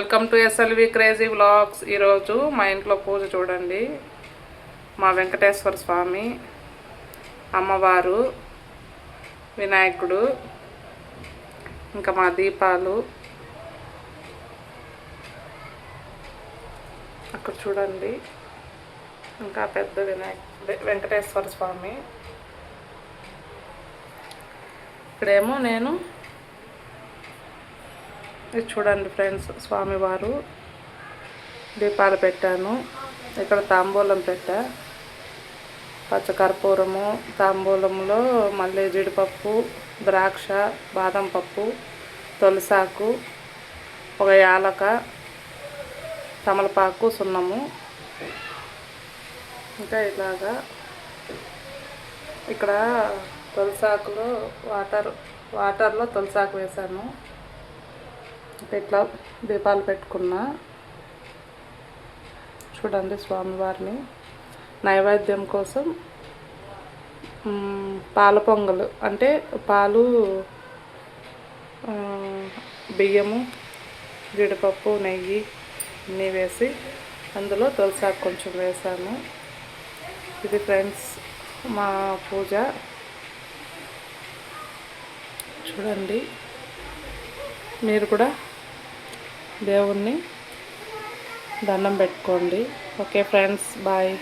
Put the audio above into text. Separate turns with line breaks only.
Welcome to SLV crazy vlogs ఈరోజు మా ఇంట్లో పూజ చూడండి. మా వెంకటేశ్వర స్వామి అమ్మవారు వినాయకుడు ఇంకా మా దీపాలు. అక్కడ చూడండి. ఇంకా పెద్ద వినాయక వెంకటేశ్వర స్వామి. ఇక్కడేమో నేను ఇది చూడండి ఫ్రెండ్స్ స్వామివారు దీపాలు పెట్టాను. ఇక్కడ తాంబూలం పెట్టా. పచ్చకర్పూరము తాంబూలంలో మళ్ళీ జీడిపప్పు ద్రాక్ష బాదం పప్పు తొలిసాకు ఒక యాలక తమలపాకు సున్నము. ఇంకా ఇలాగా ఇక్కడ తొలిసాకులో వాటర్ వాటర్లో తొలిసాకు వేసాను ఇట్లా దీపాలు పెట్టుకున్నా. చూడండి స్వామివారిని. నైవేద్యం కోసం పాల పొంగలు. అంటే పాలు బియ్యము జీడిపప్పు నెయ్యి అన్నీ వేసి అందులో తులసాకు కొంచెం వేసాను. ఇది ఫ్రెండ్స్ మా పూజ. చూడండి. మీరు కూడా దేవుణ్ణి దండం పెట్టుకోండి. Okay friends bye.